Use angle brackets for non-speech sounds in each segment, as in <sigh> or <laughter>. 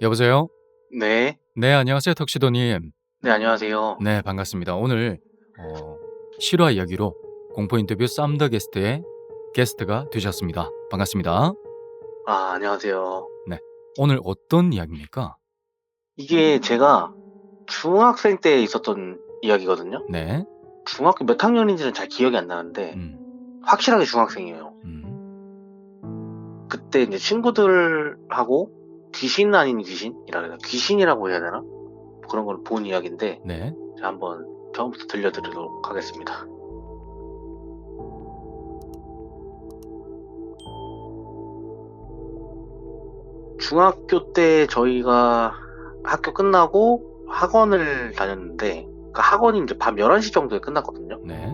여보세요? 네. 네, 안녕하세요, 턱시도님. 네, 안녕하세요. 네, 반갑습니다. 오늘 어, 실화 이야기로 공포 인터뷰 쌈더 게스트의 게스트가 되셨습니다. 반갑습니다. 아, 안녕하세요. 오늘 어떤 이야기입니까? 이게 제가 중학생 때 있었던 이야기거든요. 네. 중학교 몇 학년인지는 잘 기억이 안 나는데 음, 확실하게 중학생이에요. 음, 그때 이제 친구들하고 귀신 아닌 귀신이라 그래야 되나? 귀신이라고 해야 되나? 그런 걸 본 이야기인데 네. 제가 한번 처음부터 들려드리도록 하겠습니다. 중학교 때 저희가 학교 끝나고 학원을 다녔는데 그 학원이 이제 밤 11시 정도에 끝났거든요. 네.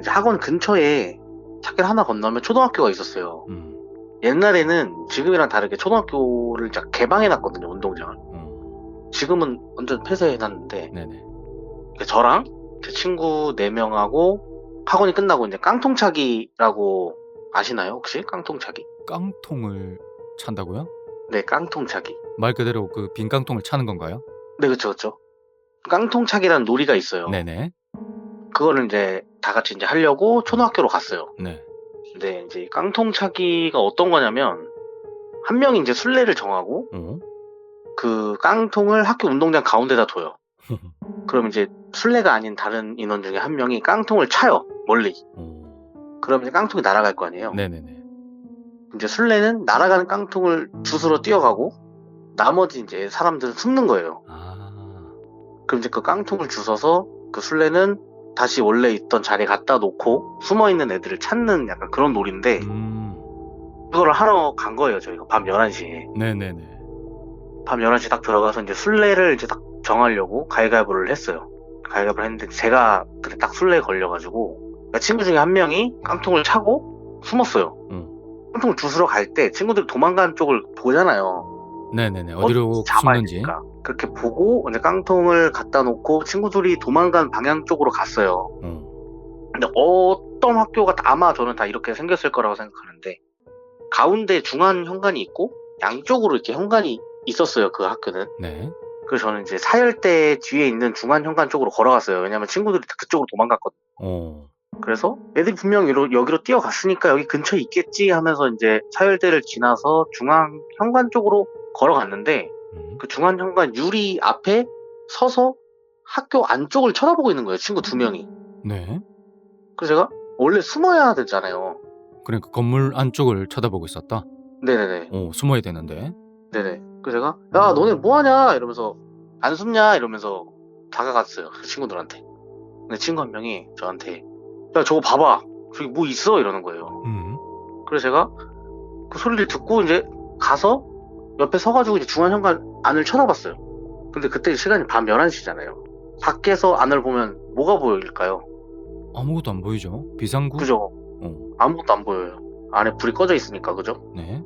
이제 학원 근처에 찾길 하나 건너면 초등학교가 있었어요. 음, 옛날에는 지금이랑 다르게 초등학교를 개방해놨거든요, 운동장을. 음, 지금은 완전 폐쇄해놨는데 네네. 저랑 제 친구 4명하고 학원이 끝나고 이제 깡통차기라고 아시나요 혹시 깡통차기? 깡통을 찬다고요? 네 깡통차기 말 그대로 그 빈 깡통을 차는 건가요? 네 그쵸 그쵸 깡통차기라는 놀이가 있어요 네네. 그거를 이제 다 같이 이제 하려고 초등학교로 갔어요 네. 근데 이제 이 깡통차기가 어떤 거냐면 한 명이 이제 술래를 정하고 어? 그 깡통을 학교 운동장 가운데다 둬요 <laughs> 그럼 이제 술래가 아닌 다른 인원 중에 한 명이 깡통을 차요 멀리 어. 그럼 이제 깡통이 날아갈 거 아니에요 네네네. 이제 술래는 날아가는 깡통을 주스러 뛰어가고 나머지 이제 사람들은 숨는 거예요. 아, 그럼 이제 그 깡통을 주워서 그 술래는 다시 원래 있던 자리에 갖다 놓고 숨어 있는 애들을 찾는 약간 그런 놀인데 음, 그거를 하러 간 거예요, 저희가 밤 11시에. 네네네. 밤 11시 딱 들어가서 이제 술래를 이제 딱 정하려고 가위가위보를 했어요. 가위가위보를 했는데 제가 그때 딱 술래에 걸려가지고 그러니까 친구 중에 한 명이 깡통을 차고 숨었어요. 음. 깡통을 주스러 갈 때 친구들이 도망가는 쪽을 보잖아요. 네네네. 어디로 어디 잡아야 숨는지. 되니까. 그렇게 보고 이제 깡통을 갖다 놓고 친구들이 도망간 방향 쪽으로 갔어요. 어. 근데 어떤 학교가 다- 아마 저는 다 이렇게 생겼을 거라고 생각하는데 가운데 중앙 현관이 있고 양쪽으로 이렇게 현관이 있었어요. 그 학교는. 네. 그래서 저는 이제 사열대 뒤에 있는 중앙 현관 쪽으로 걸어갔어요. 왜냐면 친구들이 다 그쪽으로 도망갔거든요. 어. 그래서 애들이 분명 여기로, 여기로 뛰어갔으니까 여기 근처에 있겠지 하면서 이제 사열대를 지나서 중앙 현관 쪽으로 걸어갔는데 음. 그 중앙 현관 유리 앞에 서서 학교 안쪽을 쳐다보고 있는 거예요. 친구 두 명이. 네. 그래서 제가 원래 숨어야 되잖아요. 그러니까 건물 안쪽을 쳐다보고 있었다. 네네네. 어, 숨어야 되는데. 네네. 그래서 제가 야 너네 뭐하냐 이러면서 안 숨냐 이러면서 다가갔어요. 그 <laughs> 친구들한테. 근데 친구 한 명이 저한테 야 저거 봐봐. 저기 뭐 있어 이러는 거예요. 음. 그래서 제가 그 소리를 듣고 이제 가서 옆에 서가지고 이제 중앙 현관 안을 쳐다봤어요. 근데 그때 시간이 밤 11시잖아요. 밖에서 안을 보면 뭐가 보일까요? 아무것도 안 보이죠? 비상구? 그죠? 어. 아무것도 안 보여요. 안에 불이 꺼져 있으니까, 그죠? 네.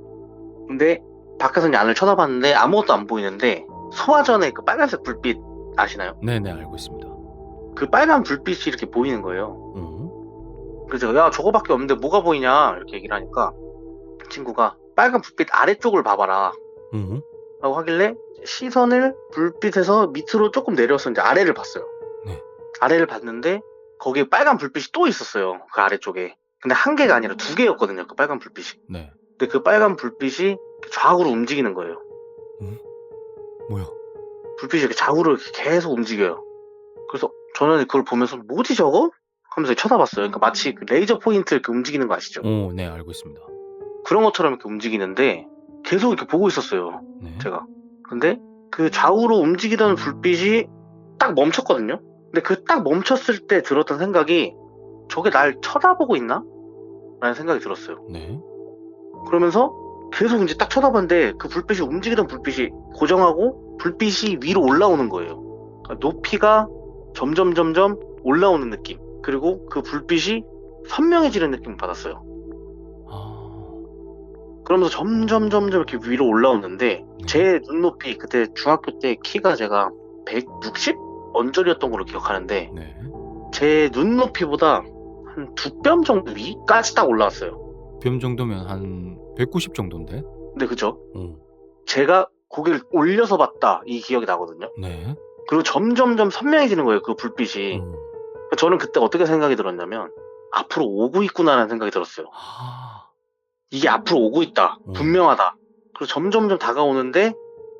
근데 밖에서 이제 안을 쳐다봤는데 아무것도 안 보이는데 소화전에 그 빨간색 불빛 아시나요? 네네, 알고 있습니다. 그 빨간 불빛이 이렇게 보이는 거예요. 어. 그래서 야 저거밖에 없는데 뭐가 보이냐 이렇게 얘기를 하니까 친구가 빨간 불빛 아래쪽을 봐봐라 어. 라고 하길래 시선을 불빛에서 밑으로 조금 내려서 이제 아래를 봤어요. 네. 아래를 봤는데 거기에 빨간 불빛이 또 있었어요. 그 아래쪽에. 근데 한 개가 아니라 두 개였거든요. 그 빨간 불빛이. 네. 근데 그 빨간 불빛이 좌우로 움직이는 거예요. 뭐야? 불빛이 이렇게 좌우로 이렇게 계속 움직여요. 그래서 저는 그걸 보면서 뭐지 저거? 하면서 쳐다봤어요. 그러니까 마치 그 레이저 포인트 이렇게 움직이는 거 아시죠? 어, 네, 알고 있습니다. 그런 것처럼 이렇게 움직이는데 계속 이렇게 보고 있었어요. 네. 제가. 근데 그 좌우로 움직이던 불빛이 딱 멈췄거든요. 근데 그 딱 멈췄을 때 들었던 생각이 저게 날 쳐다보고 있나? 라는 생각이 들었어요. 네. 그러면서 계속 이제 딱 쳐다봤는데 그 불빛이 움직이던 불빛이 고정하고 불빛이 위로 올라오는 거예요. 그러니까 높이가 점점 점점 올라오는 느낌. 그리고 그 불빛이 선명해지는 느낌을 받았어요. 아. 그러면서 점점 점점 이렇게 위로 올라오는데 네. 제 눈높이 그때 중학교 때 키가 제가 160 언저리였던 걸로 기억하는데 네. 제 눈높이보다 한 두 뼘 정도 위까지 딱 올라왔어요. 뼘 정도면 한 190 정도인데? 근데 그죠? 어. 제가 고개를 올려서 봤다 이 기억이 나거든요. 네. 그리고 점점점 선명해지는 거예요 그 불빛이. 음. 저는 그때 어떻게 생각이 들었냐면 앞으로 오고 있구나라는 생각이 들었어요. 아. 이게 앞으로 오고 있다. 음. 분명하다. 그리고 점점점 다가오는데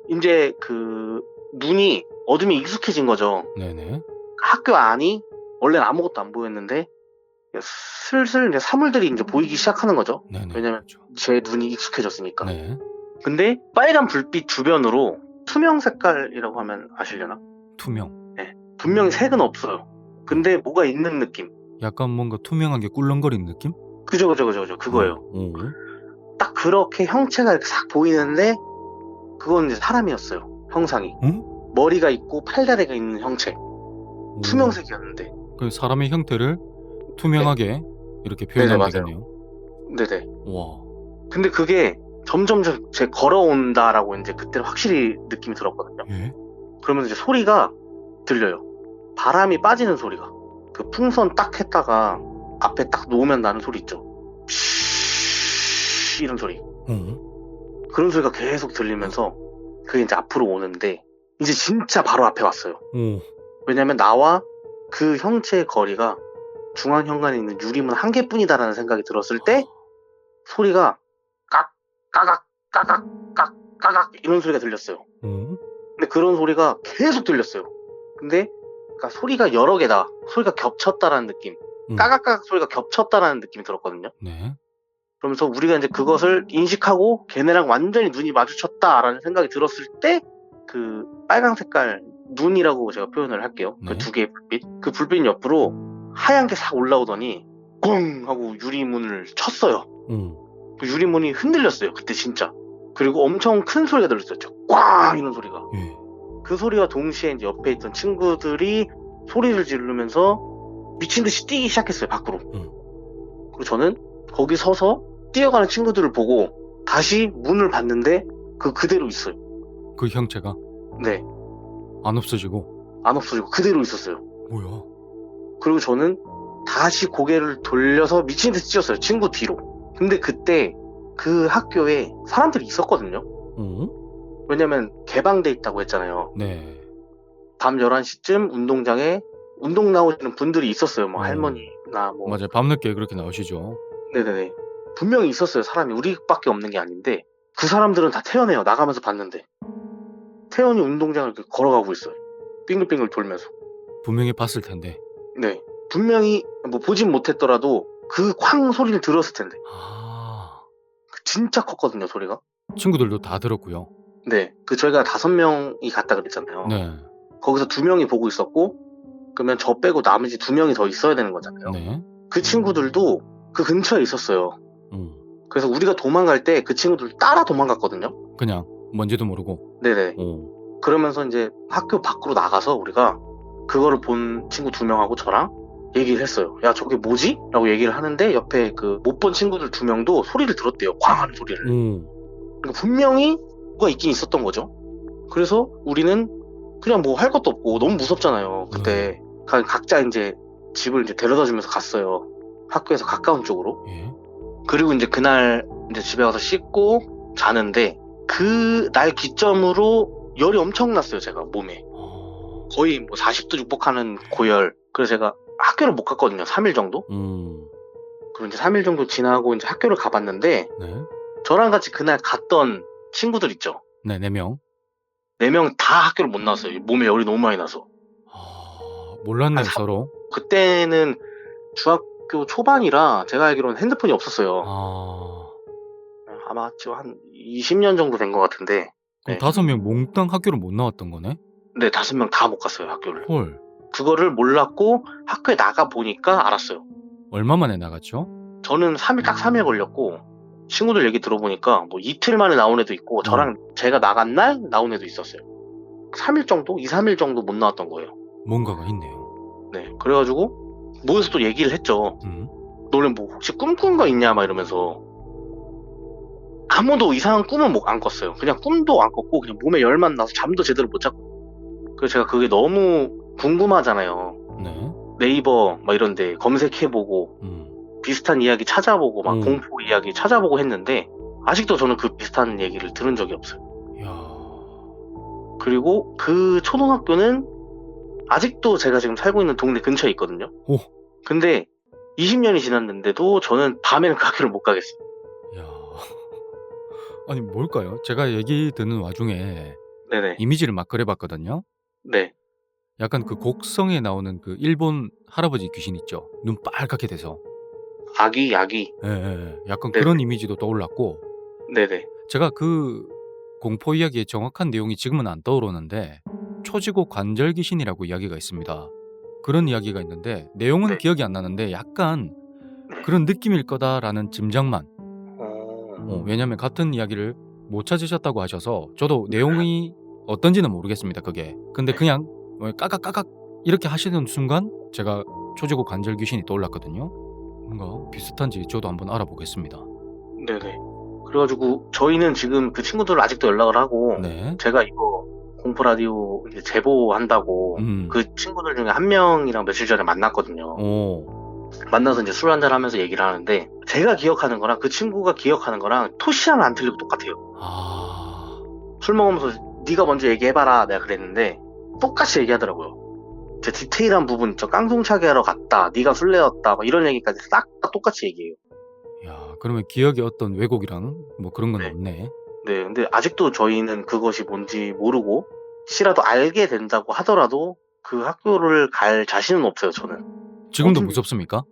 이제 그 눈이 어둠에 익숙해진 거죠. 네네. 학교 안이 원래는 아무것도 안 보였는데 슬슬 이제 사물들이 이제 보이기 시작하는 거죠. 네네. 왜냐면 그렇죠. 제 눈이 익숙해졌으니까. 네. 근데 빨간 불빛 주변으로 투명 색깔이라고 하면 아시려나? 투명. 분명히 색은 없어요. 근데 뭐가 있는 느낌. 약간 뭔가 투명한 게 꿀렁거리는 느낌? 그죠, 그죠, 그죠, 그죠. 그거예요. 오. 딱 그렇게 형체가 이렇게 싹 보이는데 그건 이제 사람이었어요. 형상이. 응? 머리가 있고 팔다리가 있는 형체. 오. 투명색이었는데. 그 사람의 형태를 투명하게 이렇게 표현하면 네네, 되겠네요. 네네. 와. 근데 그게 점점 제 걸어온다라고 이제 그때 확실히 느낌이 들었거든요. 예? 그러면서 이제 소리가 들려요. 바람이 빠지는 소리가. 그 풍선 딱 했다가 앞에 딱 놓으면 나는 소리 있죠. 쉬 이런 소리. 어? 그런 소리가 계속 들리면서 그게 이제 앞으로 오는데 이제 진짜 바로 앞에 왔어요. 오. 왜냐면 나와 그 형체의 거리가 중앙 현관에 있는 유리문 한 개뿐이다라는 생각이 들었을 때 소리가 깍 까각 까각 깍 까각 이런 소리가 들렸어요. 오? 근데 그런 소리가 계속 들렸어요. 근데 그러니까 소리가 여러 개다. 소리가 겹쳤다라는 느낌. 음. 까각까각 소리가 겹쳤다라는 느낌이 들었거든요. 네. 그러면서 우리가 이제 그것을 인식하고 걔네랑 완전히 눈이 마주쳤다라는 생각이 들었을 때 그 빨강 색깔 눈이라고 제가 표현을 할게요. 네. 그두 개의 불빛. 그 불빛 옆으로 하얀 게 싹 올라오더니 꽝 하고 유리문을 쳤어요. 오. 그 유리문이 흔들렸어요. 그때 진짜. 그리고 엄청 큰 소리가 들렸어요. 꽝 이런 소리가. 예. 그 소리와 동시에 이제 옆에 있던 친구들이 소리를 지르면서 미친 듯이 뛰기 시작했어요, 밖으로. 응. 그리고 저는 거기 서서 뛰어가는 친구들을 보고 다시 문을 봤는데 그 그대로 있어요. 그 형체가 네. 안 없어지고 안 없어지고 그대로 있었어요. 뭐야? 그리고 저는 다시 고개를 돌려서 미친 듯이 뛰었어요. 친구 뒤로. 근데 그때 그 학교에 사람들이 있었거든요. 오? 왜냐면 개방돼 있다고 했잖아요. 네. 밤 11시쯤 운동장에 운동 나오시는 분들이 있었어요. 뭐 음. 할머니나 뭐 맞아요. 밤늦게 그렇게 나오시죠. 네네네. 분명히 있었어요. 사람이 우리밖에 없는 게 아닌데 그 사람들은 다 태연해요. 나가면서 봤는데 태연이 운동장을 이렇게 걸어가고 있어요. 빙글빙글 돌면서. 분명히 봤을 텐데. 네. 분명히 뭐 보진 못했더라도 그 쾅 소리를 들었을 텐데 아. 그 진짜 컸거든요 소리가. 친구들도 다 들었고요. 네. 그 저희가 다섯 명이 갔다 그랬잖아요. 네. 거기서 두 명이 보고 있었고 그러면 저 빼고 나머지 두 명이 더 있어야 되는 거잖아요. 네. 그 친구들도 그 근처에 있었어요. 음. 그래서 우리가 도망갈 때 그 친구들 따라 도망갔거든요. 그냥 뭔지도 모르고. 네네. 오. 그러면서 이제 학교 밖으로 나가서 우리가 그거를 본 친구 두 명하고 저랑 얘기를 했어요. 야, 저게 뭐지? 라고 얘기를 하는데 옆에 그 못 본 친구들 두 명도 소리를 들었대요. 꽝 하는 소리를. 오. 그러니까 분명히 뭐가 있긴 있었던 거죠. 그래서 우리는 그냥 뭐 할 것도 없고 너무 무섭잖아요. 그때 가- 각자 이제 집을 이제 데려다 주면서 갔어요. 학교에서 가까운 쪽으로. 예. 그리고 이제 그날 이제 집에 가서 씻고 자는데 그 날 기점으로 열이 엄청 났어요. 제가 몸에. 어. 거의 뭐 40도 육박하는 고열. 그래서 제가 학교를 못 갔거든요. 3일 정도. 음. 그리고 이제 3일 정도 지나고 이제 학교를 가봤는데 네. 저랑 같이 그날 갔던 친구들 있죠. 네, 네 명. 네명다 학교를 못 나왔어요. 몸에 열이 너무 많이 나서. 아, 몰랐네, 아, 사- 서로. 그때는 중학교 초반이라 제가 알기로는 핸드폰이 없었어요. 아. 아마 지금 한 20년 정도 된 것 같은데. 그럼 네. 다섯 명 몽땅 학교를 못 나왔던 거네? 네, 다섯 명 다 못 갔어요, 학교를. 헐. 그거를 몰랐고 학교에 나가 보니까 알았어요. 얼마 만에 나갔죠? 저는 3일 딱 3일 걸렸고 친구들 얘기 들어보니까 뭐 이틀 만에 나온 애도 있고 저랑 제가 나간 날 나온 애도 있었어요. 3일 정도? 2, 3일 정도 못 나왔던 거예요. 뭔가가 있네요. 네. 그래가지고 모여서 또 얘기를 했죠. 음. 너네 뭐 혹시 꿈꾼 거 있냐 막 이러면서 아무도 이상한 꿈은 못 안 꿨어요. 그냥 꿈도 안 꿨고 그냥 몸에 열만 나서 잠도 제대로 못 잤고 그래서 제가 그게 너무 궁금하잖아요. 네. 네이버 막 이런데 검색해보고 음. 비슷한 이야기 찾아보고 막 음. 공포 이야기 찾아보고 했는데 아직도 저는 그 비슷한 얘기를 들은 적이 없어요. 야. 그리고 그 초등학교는 아직도 제가 지금 살고 있는 동네 근처에 있거든요. 오. 근데 20년이 지났는데도 저는 밤에는 <laughs> 그 학교를 못 가겠어요. 야. 아니 뭘까요? 제가 얘기 듣는 와중에 네네. 이미지를 막 그려봤거든요. 네. 약간 그 곡성에 나오는 그 일본 할아버지 귀신 있죠. 눈 빨갛게 돼서. 아기, 아기. 예, 예, 예. 약간 네네. 그런 이미지도 떠올랐고 네네. 제가 그 공포 이야기의 정확한 내용이 지금은 안 떠오르는데 초지고 관절 귀신이라고 이야기가 있습니다. 그런 이야기가 있는데 내용은 네. 기억이 안 나는데 약간 네. 그런 느낌일 거다라는 짐작만. 어... 어, 왜냐면 같은 이야기를 못 찾으셨다고 하셔서 저도 내용이 어떤지는 모르겠습니다. 그게. 근데 네. 그냥 뭐 까깍까깍 이렇게 하시는 순간 제가 초지고 관절 귀신이 떠올랐거든요. 뭔가 비슷한지 저도 한번 알아보겠습니다. 네네. 그래가지고 저희는 지금 그 친구들을 아직도 연락을 하고 네. 제가 이거 공포 라디오 제보한다고 음. 그 친구들 중에 한 명이랑 며칠 전에 만났거든요. 오. 만나서 이제 술 한잔 하면서 얘기를 하는데 제가 기억하는 거랑 그 친구가 기억하는 거랑 토시아는 안 틀리고 똑같아요. 아. 술 먹으면서 네가 먼저 얘기해봐라 내가 그랬는데 똑같이 얘기하더라고요. 제 디테일한 부분 있죠. 깡통차게 하러 갔다. 네가 술래였다. 막 이런 얘기까지 싹 다 똑같이 얘기해요. 야, 그러면 기억에 어떤 왜곡이랑 뭐 그런 건 네. 없네. 네, 근데 아직도 저희는 그것이 뭔지 모르고 혹시라도 알게 된다고 하더라도 그 학교를 갈 자신은 없어요. 저는 지금도 어떤- 무섭습니까?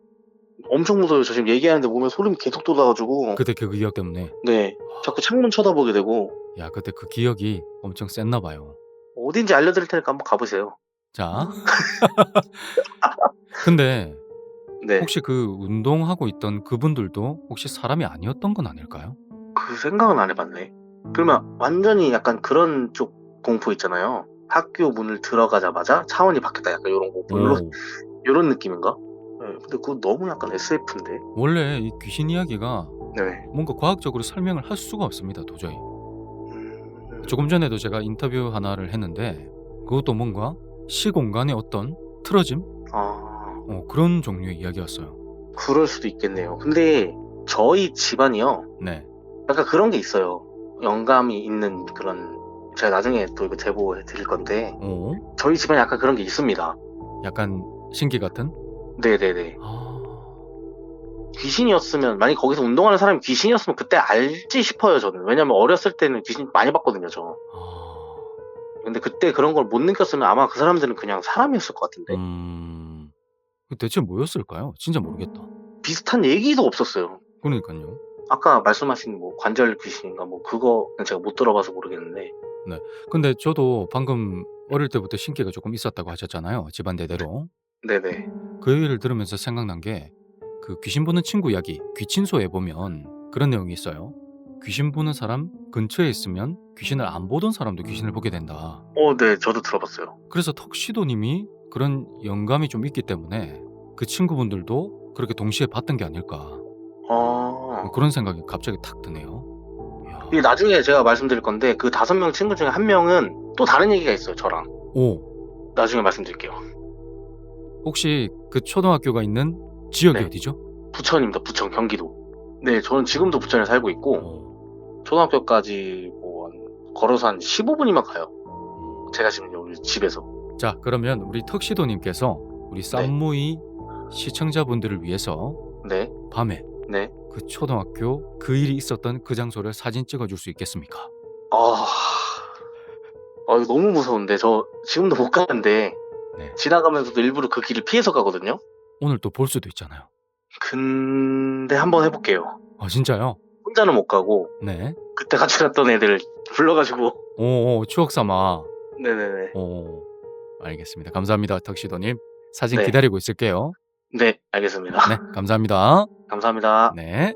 엄청 무서워요. 저 지금 얘기하는데 몸에 소름이 계속 돋아가지고 그때 그 기억 때문에. 네, 자꾸 창문 쳐다보게 되고 야, 그때 그 기억이 엄청 셌나 봐요. 어딘지 알려드릴 테니까 한번 가보세요. 자. <laughs> <laughs> 근데 네, 혹시 그 운동하고 있던 그분들도 혹시 사람이 아니었던 건 아닐까요? 그 생각은 안 해봤네. 그러면 완전히 약간 그런 쪽 공포 있잖아요. 학교 문을 들어가자마자 차원이 바뀌었다. 약간 이런 공포, 이런, 오. 이런 느낌인가? 네, 근데 그거 너무 약간 SF인데. 원래 이 귀신 이야기가 네. 뭔가 과학적으로 설명을 할 수가 없습니다, 도저히. 음, 조금 전에도 제가 인터뷰 하나를 했는데 그것도 뭔가 시공간의 어떤 틀어짐? 아, 어, 그런 종류의 이야기였어요. 그럴 수도 있겠네요. 근데 저희 집안이요. 네. 약간 그런 게 있어요. 영감이 있는 그런 제가 나중에 또 이거 제보해 드릴 건데 오. 저희 집안에 약간 그런 게 있습니다. 약간 신기 같은? 네네네. 아. 귀신이었으면 만약 거기서 운동하는 사람이 귀신이었으면 그때 알지 싶어요 저는. 왜냐면 어렸을 때는 귀신 많이 봤거든요 저. 아. 근데 그때 그런 걸 못 느꼈으면 아마 그 사람들은 그냥 사람이었을 것 같은데 음. 그 대체 뭐였을까요? 진짜 모르겠다. 비슷한 얘기도 없었어요. 그러니까요. 아까 말씀하신 뭐 관절 귀신인가 뭐 그거는 제가 못 들어봐서 모르겠는데 근데 저도 방금 어릴 때부터 신기가 조금 있었다고 하셨잖아요. 집안 대대로. 네네. 그 얘기를 들으면서 생각난 게 그 귀신 보는 친구 이야기 귀친소에 보면 그런 내용이 있어요. 귀신 보는 사람 근처에 있으면 귀신을 안 보던 사람도 귀신을 보게 된다. 어, 네, 저도 들어봤어요. 그래서 턱시도님이 그런 영감이 좀 있기 때문에 그 친구분들도 그렇게 동시에 봤던 게 아닐까 아, 뭐 그런 생각이 갑자기 탁 드네요. 이야. 이게 나중에 제가 말씀드릴 건데 그 다섯 명 친구 중에 한 명은 또 다른 얘기가 있어요, 저랑. 오 나중에 말씀드릴게요. 혹시 그 초등학교가 있는 지역이 네. 어디죠? 부천입니다, 부천, 경기도. 네, 저는 지금도 부천에 살고 있고 오. 초등학교까지 뭐 한- 걸어서 한 15분이면 가요. 음. 제가 지금 여기 집에서. 자 그러면 우리 턱시도님께서 우리 쌈무이 시청자분들을 위해서 네, 밤에 네. 그 초등학교 그 일이 있었던 그 장소를 사진 찍어줄 수 있겠습니까? 아, 아 이거 너무 무서운데 저 지금도 못 가는데 네. 지나가면서도 일부러 그 길을 피해서 가거든요. 오늘 또 볼 수도 있잖아요. 근데 한번 해볼게요. 아 진짜요? 혼자는 못 가고 네. 그때 같이 갔던 애들 불러가지고. 오, 추억 삼아. 네네네. 오, 알겠습니다. 감사합니다, 턱시도님. 사진 네. 기다리고 있을게요. 네, 알겠습니다. 네, 감사합니다. 감사합니다. 네.